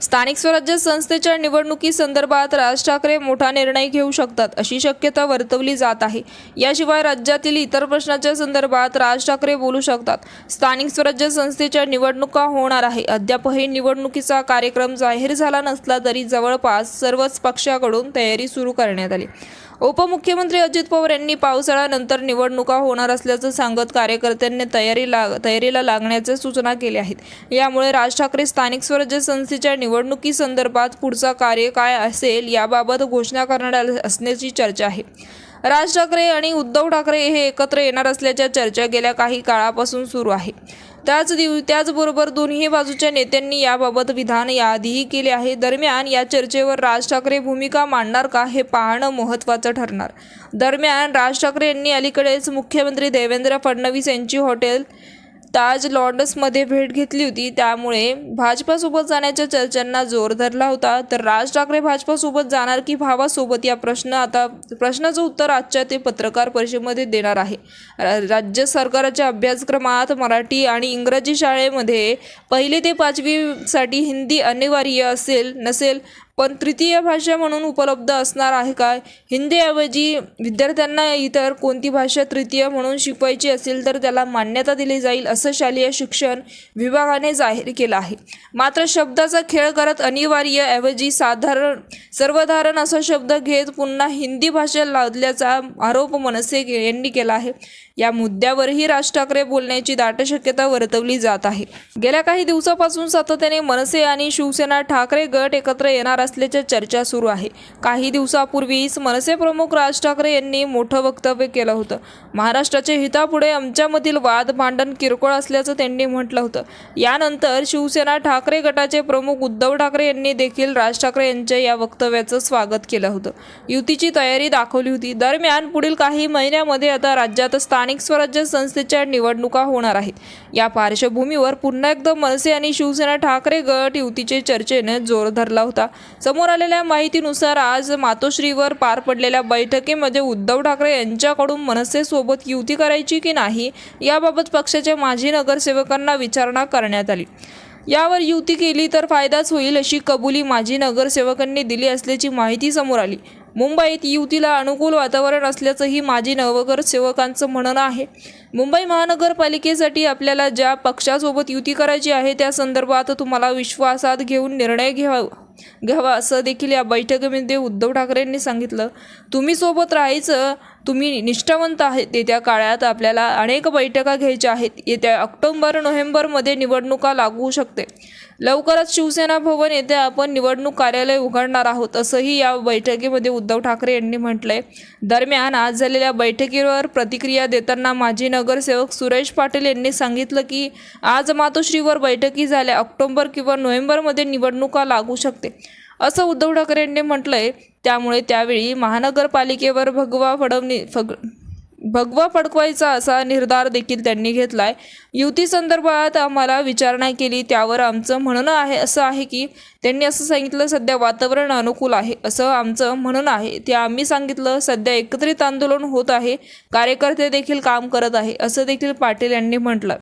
स्थानिक स्वराज्य संस्थेच्या निवडणुकीसंदर्भात राज ठाकरे मोठा निर्णय घेऊ शकतात अशी शक्यता वर्तवली जात आहे. याशिवाय राज्यातील इतर प्रश्नाच्या संदर्भात राज ठाकरे बोलू शकतात. स्थानिक स्वराज्य संस्थेच्या निवडणुका होणार आहे. अद्यापही निवडणुकीचा कार्यक्रम जाहीर झाला नसला तरी जवळपास सर्वच पक्षाकडून तयारी सुरू करण्यात आली. उपमुख्यमंत्री अजित पवार यांनी पावसाळ्यानंतर निवडणुका होणार असल्याचं सांगत कार्यकर्त्यांनी तयारी लाग तयारीला लागण्याच्या सूचना केल्या आहेत. यामुळे राज ठाकरे स्थानिक स्वराज्य संस्थेच्या निवडणुकीसंदर्भात पुढचा कार्य काय असेल याबाबत घोषणा करणार असण्याची चर्चा आहे. राज ठाकरे आणि उद्धव ठाकरे हे एकत्र येणार असल्याच्या चर्चा गेल्या काही काळापासून सुरू आहे. त्याच दिव त्याचबरोबर दोन्ही बाजूच्या नेत्यांनी याबाबत विधान याआधीही केले आहे. दरम्यान या चर्चेवर राज ठाकरे भूमिका मांडणार का हे पाहणं महत्त्वाचं ठरणार. दरम्यान राज ठाकरे यांनी अलीकडेच मुख्यमंत्री देवेंद्र फडणवीस यांची हॉटेल ताज लॉन्डसमध्ये भेट घेतली होती त्यामुळे भाजपासोबत जाण्याच्या चर्चांना जोर धरला होता. तर राज ठाकरे भाजपासोबत जाणार की भावासोबत? या प्रश्न आता प्रश्नाचं उत्तर आजच्या ते पत्रकार परिषदेमध्ये देणार आहे. रा- राज्य सरकारच्या अभ्यासक्रमात मराठी आणि इंग्रजी शाळेमध्ये पहिले ते पाचवीसाठी हिंदी अनिवार्य असेल नसेल पण तृतीय भाषा म्हणून उपलब्ध असणार आहे काय? हिंदीऐवजी विद्यार्थ्यांना इतर कोणती भाषा तृतीय म्हणून शिकवायची असेल तर त्याला मान्यता दिली जाईल असं शालेय शिक्षण विभागाने जाहीर केलं आहे. मात्र शब्दाचा खेळ करत अनिवार्य ऐवजी साधारण सर्वधारण असा शब्द घेत पुन्हा हिंदी भाषा लादल्याचा आरोप मनसे यांनी केला आहे. या मुद्द्यावरही राज ठाकरे बोलण्याची दाट शक्यता वर्तवली जात आहे. गेल्या काही दिवसापासून सातत्याने मनसे आणि शिवसेना ठाकरे गट एकत्र येणार असल्याच्या चर्चा सुरू आहे. काही दिवसापूर्वीच मनसे प्रमुख राज ठाकरे यांनी मोठं वक्तव्य केलं होतं. महाराष्ट्राच्या हितापुढे आमच्यामधील वाद भांडण किरकोळ असल्याचं त्यांनी म्हटलं होतं. यानंतर शिवसेना ठाकरे गटाचे प्रमुख उद्धव ठाकरे यांनी देखील राज ठाकरे यांच्या या वक्तव्याचं स्वागत केलं होतं. युतीची तयारी दाखवली होती. दरम्यान पुढील काही महिन्यामध्ये आता राज्यात स्थानिक स्वराज्य संस्थेच्या निवडणुका होणार आहेत. या पार्श्वभूमीवर पुन्हा एकदा मनसे आणि शिवसेना ठाकरे गट युतीचे चर्चेने जोर धरला होता. समोर आलेल्या माहितीनुसार आज मातोश्रीवर पार पडलेल्या बैठकीमध्ये उद्धव ठाकरे यांच्याकडून मनसेसोबत युती करायची की नाही याबाबत पक्षाच्या माजी नगरसेवकांना विचारणा करण्यात आली. यावर युती केली तर फायदाच होईल अशी कबुली माजी नगरसेवकांनी दिली असल्याची माहिती समोर आली. मुंबईत युतीला अनुकूल वातावरण असल्याचंही माजी नगरसेवकांचं म्हणणं आहे. मुंबई महानगरपालिकेसाठी आपल्याला ज्या पक्षासोबत युती करायची आहे त्या संदर्भात तुम्हाला विश्वासात घेऊन निर्णय घ्यावा घ्यावा असं देखील या बैठकीमध्ये उद्धव ठाकरेंनी सांगितलं. तुम्ही सोबत राहायचं तुम्ही निष्ठावंत आहेत. येत्या काळात आपल्याला अनेक बैठका घ्यायच्या आहेत. येत्या ऑक्टोबर नोव्हेंबरमध्ये निवडणुका लागू शकते. लवकरच शिवसेना भवन येथे आपण निवडणूक कार्यालय उघडणार आहोत असंही या बैठकीमध्ये उद्धव ठाकरे यांनी म्हटलंय. दरम्यान आज झालेल्या बैठकीवर प्रतिक्रिया देताना माजी नगरसेवक सुरेश पाटील यांनी सांगितलं की आज मातोश्रीवर बैठकी झाल्या ऑक्टोबर किंवा नोव्हेंबरमध्ये निवडणुका लागू शकते असं उद्धव ठाकरे यांनी म्हटलंय. त्यामुळे त्यावेळी महानगरपालिकेवर भगवा फडवणी फग भगवा फडकवायचा असा निर्धार देखील त्यांनी घेतलाय. युती संदर्भात आम्हाला विचारणा केली त्यावर आमचं म्हणणं आहे असं आहे की त्यांनी असं सांगितलं सध्या वातावरण अनुकूल आहे असं आमचं म्हणणं आहे. ते आम्ही सांगितलं सध्या एकत्रित आंदोलन होत आहे कार्यकर्ते देखील काम करत आहे असं देखील पाटील यांनी म्हटलं.